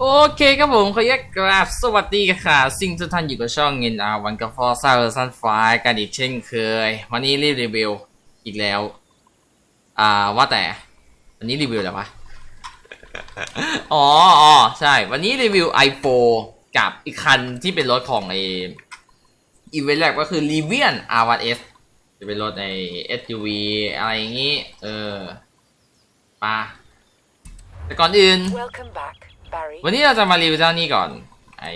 โอเคครับผมขออนุญาตกราบสวัสดีค่ะ สิ่งทุกท่านอยู่กับช่องเงินอาวันกับฟอร์ซ่าเวอร์ซันไฟกันอีกเช่นเคย วันนี้รีบรีวิวอีกแล้ว อ่าว่าแต่วันนี้รีวิวอะไรวะ อ๋ออ๋อใช่ วันนี้รีวิว i4 กับอีกคันที่เป็นรถของไออีเวนต์แรกก็คือ r i v i a n R1S จะเป็นรถใน SUV อะไรอย่างงี้ เออปาแต่ก่อนอื่น Welcome back, Barry. วันนี้เราจะมารีวิวเจ้านี้ก่อน ไอ้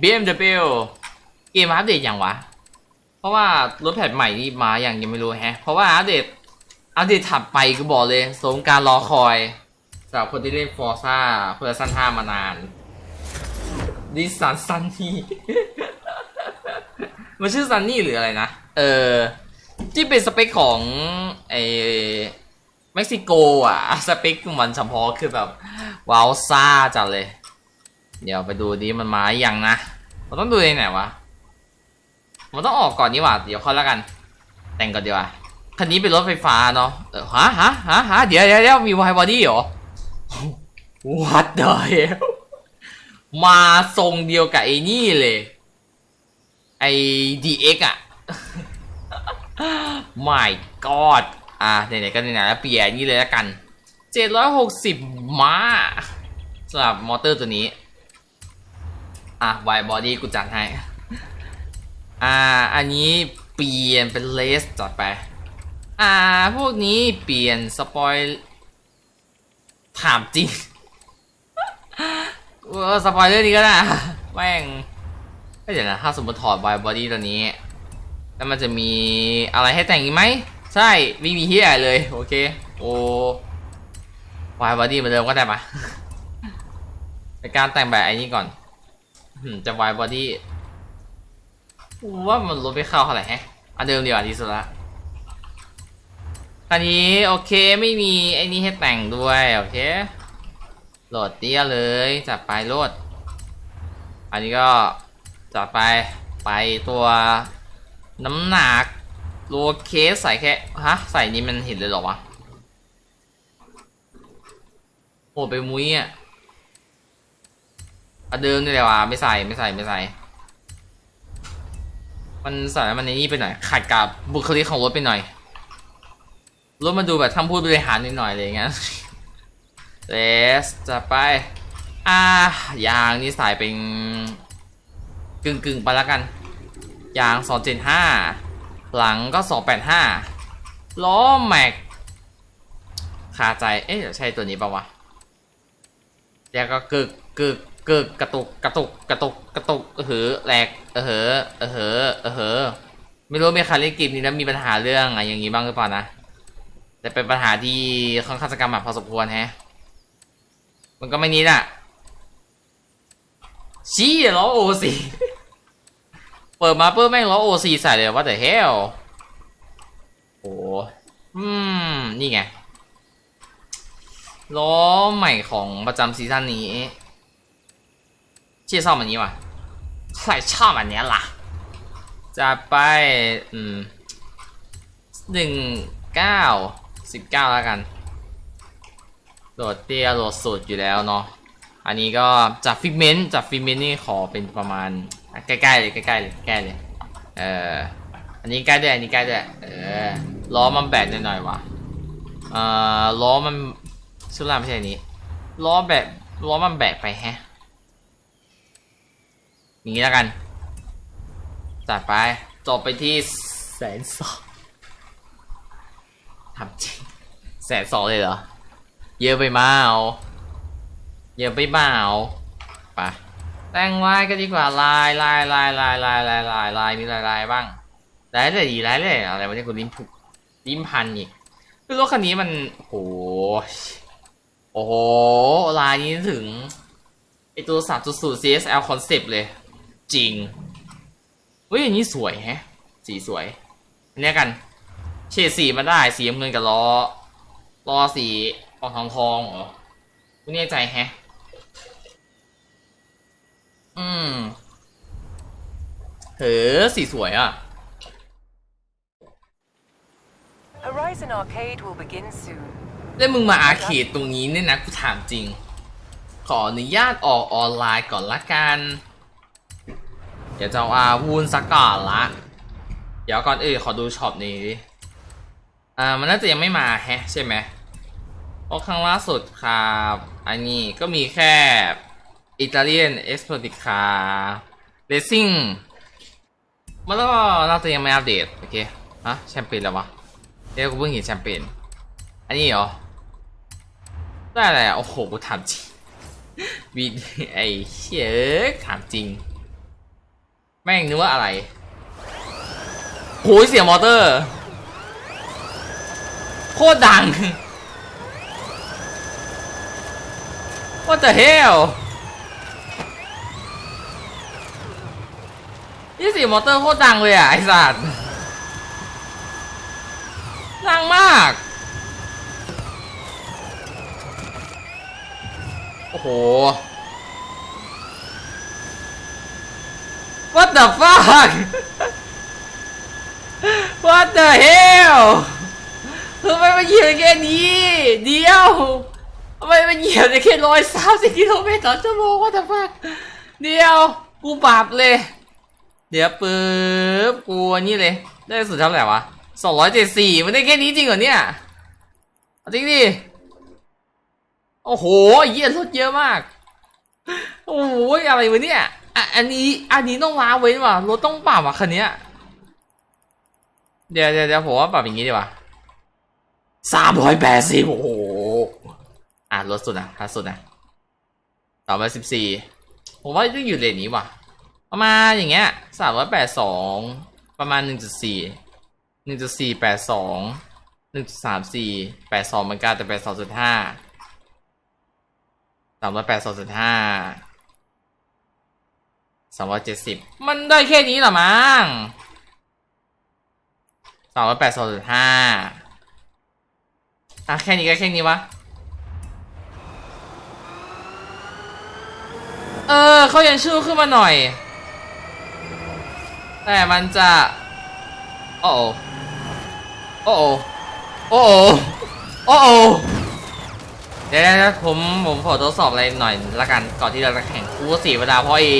BMW เกมอัปเดตอย่างวะ เพราะว่ารถแพทใหม่นี่มาอย่างยังไม่รู้แฮะ เพราะว่าอัปเดต อัปเดตถัดไปก็บอกเลยสมการรอคอยสำหรับคนที่เล่นฟอร์ซ่าเพื่อสั้นห้ามานานดิสันซันนี่มันชื่อซันนี่หรืออะไรนะ เออที่เป็นสเปคของไอ ม็กซิโกอะสเปคมันเฉพาะคือแบบว้าวซ่าจัดเลย เดี๋ยวไปดูดิมันมาอย่างนะมันต้องดูในไหนวะมันต้องออกก่อนนี่หว่าเดี๋ยวค่อยแล้วกัน แต่งก่อนดีกว่าคันนี้เป็นรถไฟฟ้าเนาะเออฮะฮะฮะฮะเดี๋ยวเดี๋ยวเดี๋ยวมีไวบอดี้เหรอ What the hell มาทรงเดียวกับไอ้นี่เลย ไอ้ DX อะ My God อะไหนๆก็ไหนๆแล้วเปลี่ยนนี่เลยแล้วกัน 760 ม้าสำหรับมอเตอร์ตัวนี้ อะไวบอดี้กูจัดให้ อ่า อันนี้เปลี่ยนเป็นเลสจัดไป อ่า พวกนี้เปลี่ยนสปอยถามจริงเออสปอยเรื่องนี้ก็ได้แม่งไม่เดี๋ยวนะ ถ้าสมมติถอดไวบอดี้ตัวนี้ แล้วมันจะมีอะไรให้แต่งอีกไหม ใช่ไม่มีเฮียเลย โอเค โอ้วายบอดี้เหมือนเดิมก็ได้ปะในการแต่งแบบไอ้นี้ก่อนจะวายบอดี้ว่ามันลดไปเข้าเท่าไหร่ฮะอันเดิมดีกว่าดีสุดละอันนี้โอเคไม่มีไอ้นี้ให้แต่งด้วยโอเคโหลดเตี้ยเลยจัดไปโหลด อันนี้ก็จัดไปไปตัวน้ำหนัก โลเคสใส่แค่ฮะใส่นี่มันเห็นเลยหรอวะโอ้ไปมุ้ยอะเอาเดิมนี่แหละวะไม่ใส่ไม่ใส่ไม่ใส่ มันใส่มันในนี่ไปหน่อยขัดกับบุคลิกของรถไปหน่อยรถมาดูแบบทำพูดบริหารนิดหน่อยอะไรอย่างเงี้ยเลสจะไปอ่ายางนี่ใส่เป็นกึ่งกึ่งๆไปแล้วกัน ยาง275ห หลังก็ 285 ล้อแม็กคาใจ เอ๊ะใช่ตัวนี้ปะวะแล้วก็กึกกึกกึกกระตุกกระตุกกระตุกกระตุกเออเหอแหลกเออเหอเออเหอเออเหอไม่รู้มีใครเล่นเกมนี้แล้วมีปัญหาเรื่องอะไรอย่างนี้บ้างหรือเปล่านะแต่เป็นปัญหาที่ค่อนข้างจะกำหมัดพอสมควรแฮะ มันก็ไม่นี้น่ะชี้ล้อโอซี เปิดมาเปิดแม่งล้อโอซีใส่เลยว่าแต่เฮลโอ้อืม นี่ไง ล้อใหม่ของประจำซีซั่นนี้介绍มันนี้ว่ะใส่ชอบอันเนี้ยล่ะ จะไป อืมหนึ่งเก้าสิบเก้าแล้วกัน โหลดเตี้ยโหลดสุดอยู่แล้วเนาะ อันนี้ก็จากฟิกเมนต์จากฟิกเมนต์นี่ขอเป็นประมาณ อะใกล้ๆเลยใกล้ๆเลยใกล้เลยเอออันนี้ใกล้ด้วยอันนี้ใกล้ด้วยเออล้อมันแบกหน่อยๆว่ะเอ่อล้อมันชื่ออะไม่ใช่อันนี้ล้อแบกล้อมันแบกไปแฮะอย่างนี้แล้วกันจัดไปจบไปที่แสนสองทำจริงแสนสองเลยเหรอ เยอะไปเมาเยอะไปเมาไป แต่งลายก็ดีกว่าลายลายลายลายลายลายลายลายมีลายลายบ้างลายเลยดีลายเลยอะไรวะเนี่ยคุณลิ้นผุลิ้นพันอีกคือรถคันนี้มันโอ้โหโอ้โหลายนี้ถึงไอตัวสามจุดศูนย์ CSL concept เลย จริงเฮ้ยอันนี้สวยแฮะ สีสวยอันเนี้ยกันเฉดสีมาได้สีเงินกับล้อล้อสีออกทองทองเหรอไม่แน่ใจแฮะ อืม เฮ้อสีสวยอะ Horizon Arcade will begin soon. แล้วมึงมาอาร์เคดตรงนี้เนี่ยนะกูถามจริง ขออนุญาตออกออนไลน์ก่อนละกันเดี๋ยวจะเอาอาวูนสักก่อนละ เดี๋ยวก่อนอื่นขอดูช็อปนี้ดิอ่า มันน่าจะยังไม่มาแฮะ ใช่ไหมเพราะครั้งล่าสุดครับ อันนี้ก็มีแค่ อิตาเลียนเอ็กซ์โพติคาเรซิ่งมันก็น่าจะยังไม่อัปเดต โอเคฮะแชมเปญแล้ววะเดี๋ยวกูเพิ่งเห็นแชมเปญอันนี้เหรอ ได้อะไรอะ โอ้โหกูถามจริงวีไอ้เชี่ยถามจริง แม่งนึกว่าอะไรโหยเสียงมอเตอร์ โคตรดัง What the hell นี่สียงมอเตอร์โคตรดังเลยอะไอสัตว์ดังมาก โอ้โห What the fuck What the hell ทำไมมันเหยียบแค่นี้ เดียวทำไมมันเหยียบแค่ร้อยสามสิบกิโลเมตรต่อชั่วโมง What the fuck เดียว กูปรับเลย เดี๋ยวปึ๊บกูอันนี้เลย ได้สุดเท่าไหร่วะสองร้อยเจ็ดสี่มันได้แค่นี้จริงเหรอเนี่ยจริงดิโอ้โหเยี่ยรถเยอะมาก โอ้โหอะไรวะเนี่ยอะอันนี้อันนี้ต้องล้าเว้นว่ะรถต้องปรับว่ะคันเนี้ยเดี๋ยวเดี๋ยวเดี๋ยวผมว่าปรับอย่างนี้ดีกว่าสามร้อยแปดสิบโอ้โหอะรถสุดนะถ้าสุดนะสามร้อยสิบสี่ผมว่าต้องอยู่เลนนี้ว่ะ ประมาณอย่างเงี้ยสามร้อยแปดสองประมาณหนึ่งจุดสี่หนึ่งจุดสี่แปดสองหนึ่งจุดสามสี่แปดสองเหมือนกันแต่แปดสองจุดห้าสามร้อยแปดสองจุดห้าสามร้อยเจ็ดสิบมันได้แค่นี้หรอมั้งสามร้อยแปดสองจุดห้าอะแค่นี้ก็แค่นี้วะเออเขายังชื่อขึ้นมาหน่อย แต่มันจะโอ้โอโอ้โอโอ้โอ้เดี๋ยวนะผมผมขอทดสอบอะไรหน่อยละกันก่อนที่เราจะแข่งกูก็เสียเวลาเพราะไอ้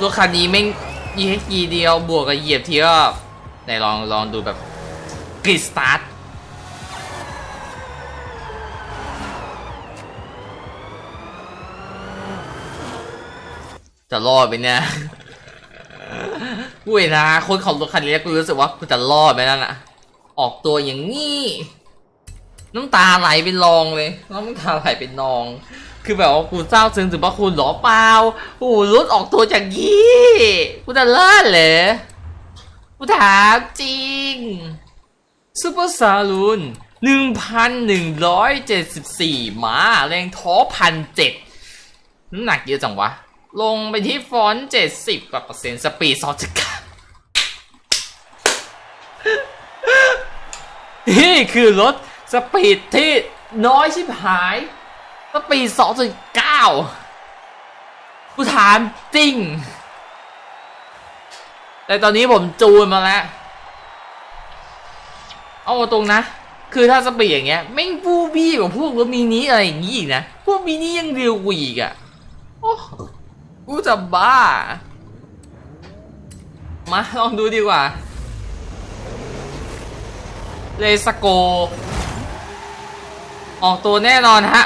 รถคันนี้แม่งยีให้กีเดียวบวกกับเหยียบทีก็ไหนลองลองดูแบบกรีสตาร์ทจะรอดไหมเนี่ย กูเห็นนะคนขับรถคันนี้กูรู้สึกว่ากูจะรอดไหมนั่นอะออกตัวอย่างนี้น้ำตาไหลเป็นรองเลยน้ำตาไหลเป็นนอง คือแบบว่ากูเศร้าซึ้งถึงพระคุณหรอเปล่าโอ้โหรถออกตัวจากยี่กูจะเลิศเหรอกูถามจริงซูเปอร์ซาลูนหนึ่งพันหนึ่งร้อยเจ็ดสิบสี่ม้าแรงท้อพันเจ็ดน้ำหนักเยอะจังวะ ลงไปที่ฟอนต์เจ็ดสิบกว่าเปอร์เซ็นต์สปีดสองจุดเก้านี่คือรถสปีดที่น้อยชิบหาย สปีด2.9กูถามจริง แต่ตอนนี้ผมจูนมาแล้ว เอาตรงนะ คือถ้าสปีดอย่างเงี้ยแม่งบูบี้กว่าพวกรถมินิอะไรอย่างงี้อีกนะ พวกมินิยังเร็วกว่าอีกอะ่ะ โอ้ กูจะบ้า มาลองดูดีกว่า เลสโก ออกตัวแน่นอนฮะ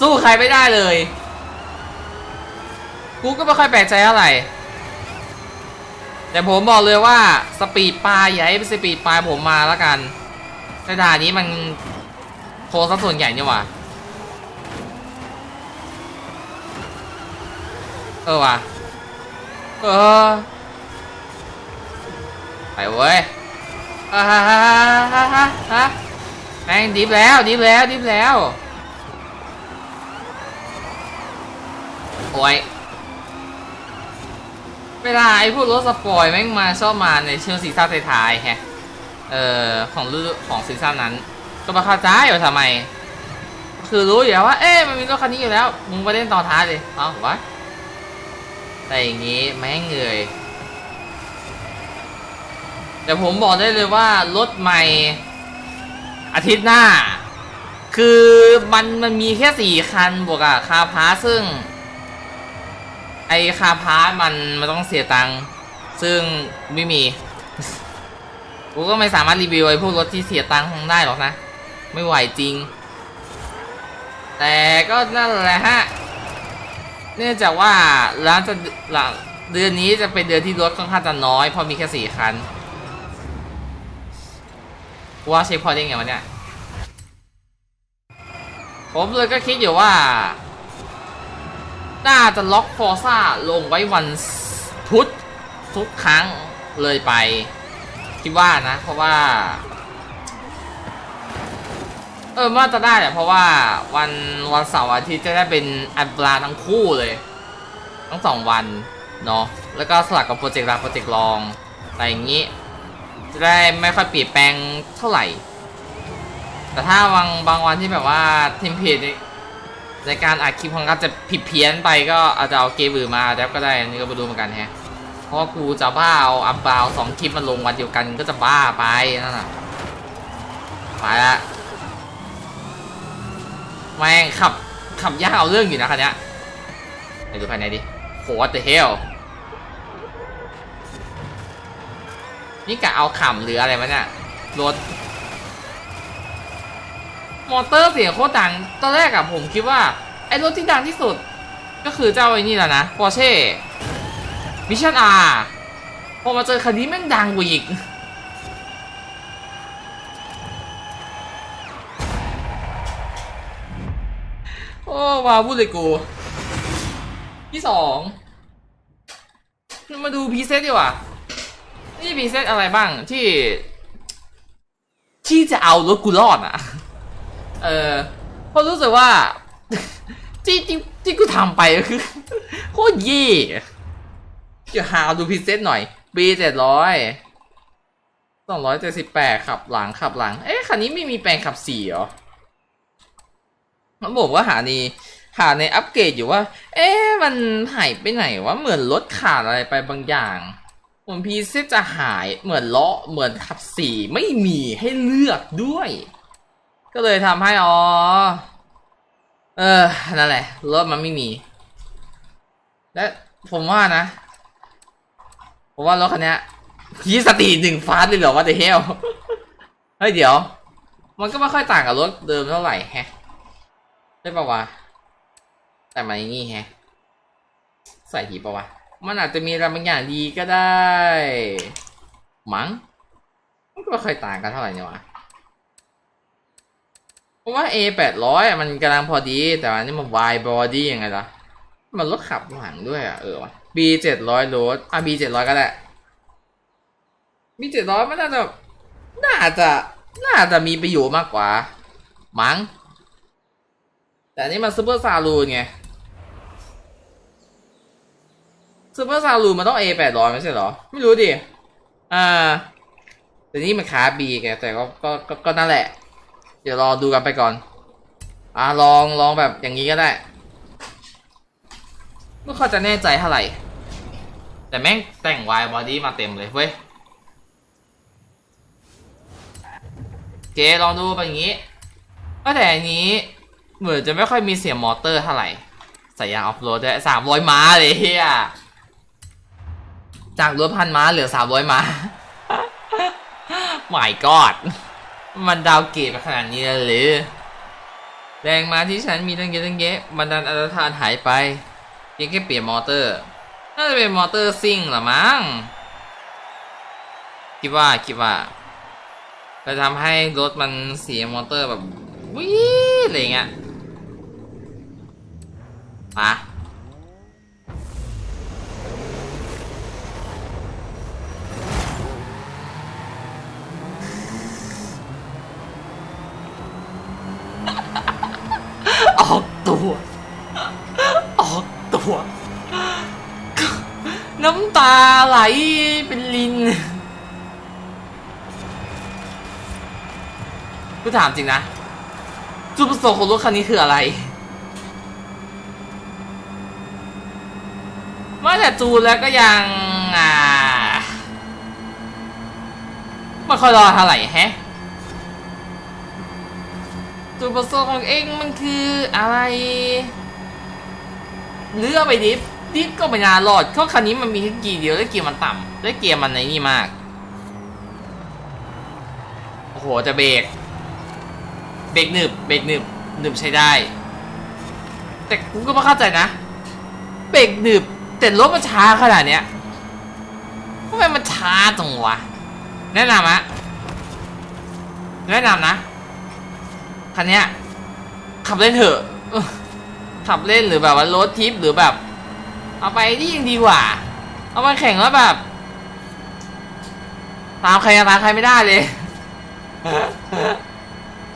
สู้ใครไม่ได้เลย กูก็ไม่ค่อยแปลกใจเท่าไหร่ แต่ผมบอกเลยว่าสปีดปลายอย่าให้เป็นสปีดปลายผมมาแล้วกันในด่านนี้มันโคสัส่วนใหญ่นี่หว่า เออว่ะเออไปเว้ยอ่าฮะฮะฮะฮะฮะแม่งดิฟแล้วดิฟแล้วดิฟแล้วโอ้ยเวลาไอ้พวกรถสปอยแม่งมาชอบมาในช่วงซีซั่นท้ายๆแฮะเอ่อของฤดูของซีซั่นนั้น ก็มาเข้าใจว่าทำไม คือรู้อยู่แล้วว่า เอ๊ะมันมีรถคันนี้อยู่แล้ว มึงไปเล่นตอนท้ายเลยเอ้าวะ แต่อย่างงี้แม่งเงยแต่ผมบอกได้เลยว่ารถใหม่อาทิตย์หน้า คือมันมันมีแค่สี่คันบวกกับคาพาซึ่ง ไอคาพามันมันต้องเสียตังค์ซึ่งไม่มีกูก็ไม่สามารถรีวิวไอ้พวกรถที่เสียตังค์ได้หรอกนะ ไม่ไหวจริง แต่ก็นั่นแหละฮะ เนื่องจากว่าร้านจะหลังเดือนนี้จะเป็นเดือนที่รถค่อนข้างจะน้อยเพราะมีแค่สี่คัน ว่าเช็คพอได้ไงวะเนี่ย ผมเลยก็คิดอยู่ว่า น่าจะล็อกฟอร์ซ่าลงไว้วันพุธทุกครั้งเลยไป คิดว่านะ เพราะว่า เออว่าจะได้แหละเพราะว่าวันวันเสาร์อาทิตย์จะได้เป็นอันปลาทั้งคู่เลย ทั้งสองวันเนาะแล้วก็สลับกับโปรเจกต์รักโปรเจกต์รองอะไรอย่างนี้ จะได้ไม่ค่อยเปลี่ยนแปลงเท่าไหร่ แต่ถ้าบางบางวันที่แบบว่าเทมเพลตในการอัดคลิปของเราจะผิดเพี้ยนไปก็อาจจะเอาเกมอื่นมาแล้วก็ได้นี่ก็มาดูเหมือนกันแฮะเพราะกูจะบ้าเอาอัพบาสองคลิปมาลงวันเดียวกันก็จะบ้าไปนั่นน่ะไปละ แม่งขับขับยากเอาเรื่องอยู่นะคันนี้ไปดูภายในดิโห what the hell นี่กะเอาขำหรืออะไรวะเนี่ยรถ มอเตอร์เสียงโคตรดัง ตอนแรกอะผมคิดว่า ไอ้รถที่ดังที่สุด ก็คือเจ้าไอ้นี่แหละนะ Porsche Vision R พอมาเจอคันนี้แม่งดังกว่าอีก โอ้วาวพูดเลยกู ที่สองมาดูพรีเซตดีกว่า นี่พรีเซตอะไรบ้างที่ ที่จะเอารถกูรอดอะ เออเพราะรู้สึกว่า ที่ที่ที่กูทำไปก็คือโคตรเย่เดี๋ยวหาดูพรีเซตหน่อย B เจ็ดร้อยสองร้อยเจ็ดสิบแปดขับหลังขับหลัง เอ๊ะคันนี้ไม่มีแปลงขับสี่เหรอ มันบอกว่าหาในหาในอัปเกรดอยู่ว่า เอ๊ะมันหายไปไหนวะเหมือนรถขาดอะไรไปบางอย่างเหมือนพีเซจะหายเหมือนเล้อเหมือนขับสี่ไม่มีให้เลือกด้วย ก็เลยทำให้อ๋อเออนั่นแหละรถมันไม่มี และผมว่านะผมว่ารถคันนี้ยี่สตรีหนึ่งฟาสเลยเหรอว่าแต่เฮลเฮ้ยเดี๋ยว มันก็ไม่ค่อยต่างกับรถเดิมเท่าไหร่แฮะ ได้ปะวะ แต่มาอย่างงี้แฮะ ใส่หีปะวะ มันอาจจะมีอะไรบางอย่างดีก็ได้ มั้งมันก็ไม่เคยต่างกันเท่าไหร่เนี่ยวะผมว่า A แปดร้อยมันกำลังพอดี แต่อันนี้มัน Y body ยังไงล่ะ มันรถขับหลังด้วยอะ เออวะ B เจ็ดร้อยรถอะ B เจ็ดร้อยก็ได้ B เจ็ดร้อยมันน่าจะ น่าจะ น่าจะมีประโยชน์มากกว่า มั้ง แต่อันนี้มันซูเปอร์ซาลูนไงซูเปอร์ซาลูนมันต้อง A แปดร้อยไม่ใช่เหรอ ไม่รู้ดิ อ่า แต่นี่มันขา B ไงแต่ก็ก็ก็ก็นั่นแหละ เดี๋ยวรอดูกันไปก่อน อ่าลองลองแบบอย่างนี้ก็ได้ไม่ค่อยจะแน่ใจเท่าไหร่ แต่แม่งแต่งวายบอดี้มาเต็มเลยเว้ยเจลองดูไปอย่างนี้ก็แต่อันนี้ เหมือนจะไม่ค่อยมีเสียงมอเตอร์เท่าไหร่ใส่ยางออฟโรดได้สามร้อยม้าเลยเฮียจากรถพันม้าเหลือสามร้อยม้าไม่กอด มันดาวเกรดไปขนาดนี้เลยหรือ แรงม้าที่ฉันมีตั้งเยอะตั้งแยะบันดาลอัตทานหายไปเพียงแค่เปลี่ยนมอเตอร์ น่าจะเป็นมอเตอร์ซิ่งหรอมั้ง คิดว่าคิดว่าจะทำให้รถมันเสียมอเตอร์แบบวิ่งอะไรเงี้ย มาออกตัว ออกตัว น้ำตาไหลเป็นลินกูถามจริงนะจุดประสงค์ของรถคันนี้คืออะไร มาแต่จูนแล้วก็ยังอ่าไม่ค่อยรอเท่าไหร่แฮะจูจุดประสงค์ของเองมันคืออะไร เลือกไปดิฟดิฟก็ไม่น่ารอดเพราะคันนี้มันมีแค่กีย์เดียวแล้วเกียร์มันต่ำแล้วเกียร์มันในนี่มาก โอ้โห จะเบรก เบรกหนึบ เบรกหนึบ หนึบใช้ได้ แต่กูก็ไม่เข้าใจนะ เบรกหนึบ แต่รถมันช้าขนาดเนี้ยทำไมมันช้าจังวะ แนะนำอะแนะนำนะ คันเนี้ย ขับเล่นเถอะ ขับเล่นหรือแบบว่ารถทิปหรือแบบ เอาไปนี่ยังดีกว่า เอามาแข่งแล้วแบบ ตามใครตามใครไม่ได้เลย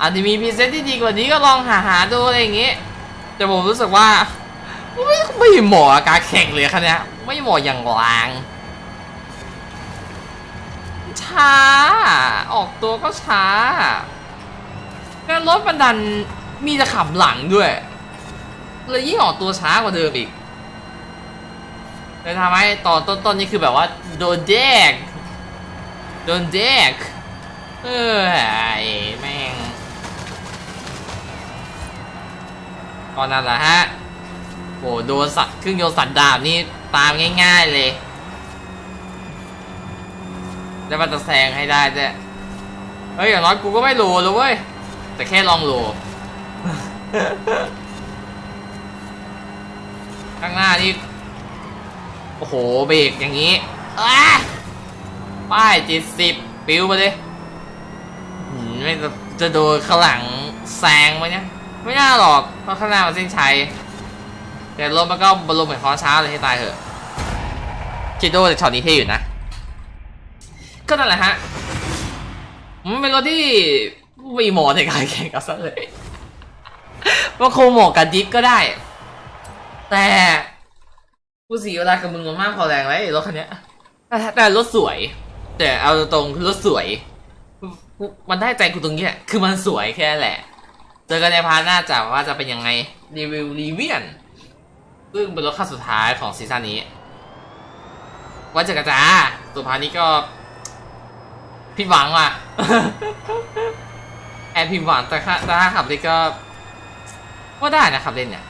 อาจจะมีพรีเซนต์ที่ดีกว่านี้ก็ลองหาหาดูอะไรอย่างเงี้ยแต่ผมรู้สึกว่า ไม่ไม่เหมาะกับการแข่งเลยคันเนี้ยไม่เหมาะอย่างแรงช้า ออกตัวก็ช้าแล้วรถมันดันมีจะขับหลังด้วยเลยยิ่งออกตัวช้ากว่าเดิมอีกเลยทำให้ตอนต้นๆนี่คือแบบว่าโดนแดกโดนแดกเออไอ้แม่งตอนนั้นแหละฮะ โหโดนสัตว์เครื่องยนสัตว์ดาบนี่ตามง่าย ๆเลย แล้วมันจะแซงให้ได้ด้เฮ้ยอย่างน้อยกูก็ไม่โหลเลยเว้ย แต่แค่ลองโหลข้างหน้านี่ โอ้โห เบรกอย่างนี้ป้ายเจ็ดสิบปิ้วไปเลยหืมไม่จะจะโดนข้างหลังแซงไหมเนี่ย ไม่น่าหรอกเพราะข้างหน้ามันเส้นชัย แต่รถมันก็บรรลุเหมือนคอช้าเลยให้ตายเถอะคิดดูแต่ช็อตนี้เท่อยู่นะ ก็นั่นแหละฮะมันเป็นรถที่ม่เหมาะในการแข่งกับซะเลยมันคงเหมาะกับดิฟก็ได้ แต่กูเสีเวลากับมึงมามากพอแรงแล้วไอ้รถคันนี้แต่รถสวย แต่เอาตรงรถสวย มันได้ใจกูตรงนี้แหละคือมันสวยแค่แหละ เจอกันในพาร์ทหน้าจะว่าจะเป็นยังไงรีวิวรีเวียน ซึ่งเป็นรถคันสุดท้ายของซีซั่นนี้ว่าเจะกระจาตัวพานี้ก็ผิดหวังว่ะแอบผิดหวังแต่ถ้าขับเล่นก็ ก็ได้นะขับเล่นเนี่ย